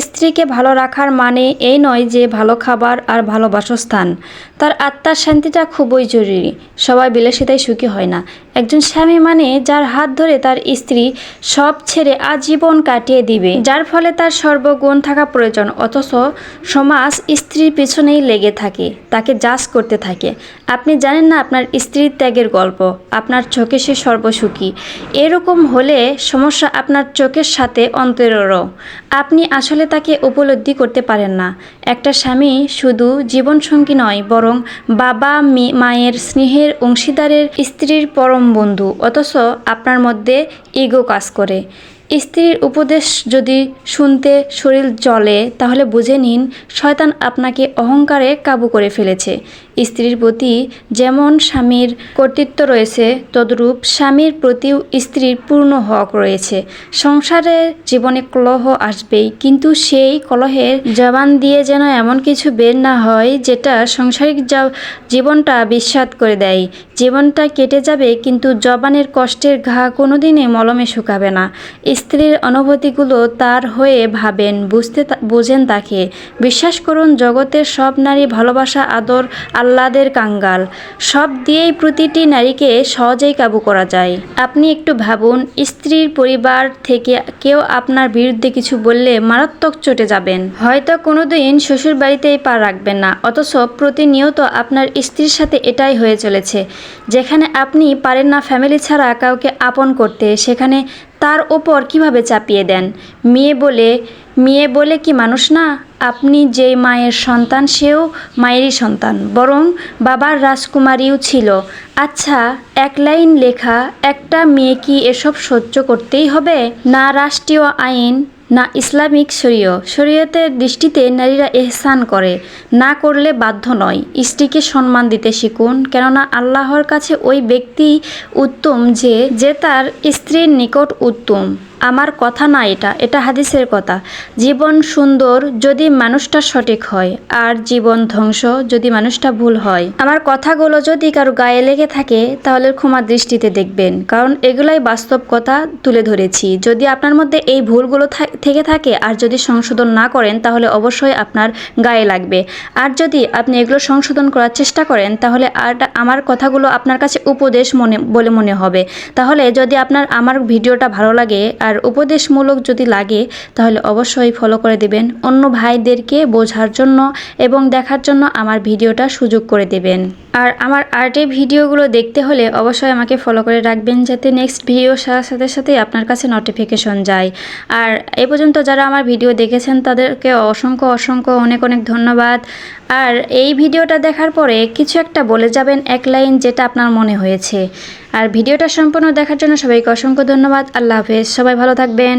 স্ত্রীকে ভালো রাখার মানে এই নয় যে ভালো খাবার আর ভালো বাসস্থান। তার আত্মার শান্তিটা খুবই জরুরি। সবাই বিলাসিতায় সুখী হয় না। একজন স্বামী মানে যার হাত ধরে তার স্ত্রী সব ছেড়ে আজীবন কাটিয়ে দিবে। যার ফলে তার সর্বগুণ থাকা প্রয়োজন, অথচ সমাজ স্ত্রীর পেছনেই লেগে থাকে, তাকে জাজ করতে থাকে। আপনি জানেন না আপনার স্ত্রীর ত্যাগের গল্প, আপনার চোখে সে সর্বসুখী। এরকম হলে সমস্যা আপনার চোখের সাথে অন্তরেরও। আপনি আসলে তাকে উপলব্ধি করতে পারেন না। একটা স্বামী শুধু জীবনসঙ্গী নয়, বরং বাবা মায়ের স্নেহের অংশীদারের স্ত্রীর পরম বন্ধু, অথচ আপনার মধ্যে ইগো কাজ করে। স্ত্রীর উপদেশ যদি শুনতে শরীর জ্বলে, তাহলে বুঝে নিন শয়তান আপনাকে অহংকারে কাবু করে ফেলেছে। স্ত্রীর প্রতি যেমন স্বামীর কর্তৃত্ব রয়েছে, তদ্রূপ স্বামীর প্রতিও স্ত্রীর পূর্ণ হক রয়েছে। সংসারে জীবনে কলহ আসবেই, কিন্তু সেই কলহের জবান দিয়ে যেন এমন কিছু বের না হয়, যেটা সংসারিক জীবনটা বিস্বাদ করে দেয়। জীবনটা কেটে যাবে, কিন্তু জবানের কষ্টের ঘা কোনোদিনই মলমে শুকাবে না। স্ত্রীর অনুভূতিগুলো তার হয়ে ভাবেন, বুঝতে বোঝেন তাকে। বিশ্বাস করুন, জগতের সব নারী ভালোবাসা, আদর, আহ্লাদের কাঙ্গাল। সব দিয়েই প্রতিটি নারীকে সহজেই কাবু করা যায়। আপনি একটু ভাবুন, স্ত্রীর পরিবার থেকে কেউ আপনার বিরুদ্ধে কিছু বললে মারাত্মক চটে যাবেন। হয়তো কোনোদিন শ্বশুর বাড়িতেই পা রাখবেন না, অথচ প্রতিনিয়ত আপনার স্ত্রীর সাথে এটাই হয়ে চলেছে। যেখানে আপনি পারেন না ফ্যামিলি ছাড়া কাউকে আপন করতে, সেখানে তার ওপর কীভাবে চাপিয়ে দেন? মেয়ে বলে মেয়ে বলে কি মানুষ না? আপনি যেই মায়ের সন্তান, সেও মায়েরই সন্তান। বরং বাবার রাজকুমারীও ছিল। আচ্ছা এক লাইন লেখা, একটা মেয়ে কি এসব সহ্য করতেই হবে? না রাষ্ট্রীয় আইন না ইসলামিক শরীয়। শরীয়তের দৃষ্টিতে নারীরা এহসান করে, না করলে বাধ্য নয়। স্ত্রীকে সম্মান দিতে শিখুন, কেননা আল্লাহর কাছে ওই ব্যক্তি উত্তম যে যে তার স্ত্রীর নিকট উত্তম। আমার কথা না এটা এটা হাদিসের কথা। জীবন সুন্দর যদি মানুষটা সঠিক হয়, আর জীবন ধ্বংস যদি মানুষটা ভুল হয়। আমার কথাগুলো যদি কারও গায়ে লেগে থাকে, তাহলে ক্ষমা দৃষ্টিতে দেখবেন, কারণ এগুলাই বাস্তব কথা তুলে ধরেছি। যদি আপনার মধ্যে এই ভুলগুলো থেকে থাকে, আর যদি সংশোধন না করেন, তাহলে অবশ্যই আপনার গায়ে লাগবে। আর যদি আপনি এগুলো সংশোধন করার চেষ্টা করেন, তাহলে আর আমার কথাগুলো আপনার কাছে উপদেশ মনে বলে মনে হবে। তাহলে যদি আপনার আমার ভিডিওটা ভালো লাগে আর উপদেশমূলক যদি লাগে, তাহলে অবশ্যই ফলো করে দেবেন। অন্য ভাইদেরকে বোঝার জন্য এবং দেখার জন্য আমার ভিডিওটা সুযোগ করে দেবেন। আর আমার আর্টের ভিডিওগুলো দেখতে হলে অবশ্যই আমাকে ফলো করে রাখবেন যাতে নেক্সট ভিডিও সারার সাথে সাথে আপনার কাছে নোটিফিকেশন যায়। আর এ পর্যন্ত যারা আমার ভিডিও দেখেছেন তাদেরকে অসংখ্য অসংখ্য অনেক অনেক ধন্যবাদ। আর এই ভিডিওটা দেখার পরে কিছু একটা বলে যাবেন এক লাইন যেটা আপনার মনে হয়েছে। আর ভিডিওটা সম্পূর্ণ দেখার জন্য সবাইকে অসংখ্য ধন্যবাদ। আল্লাহ হাফেজ। সবাই ভালো থাকবেন।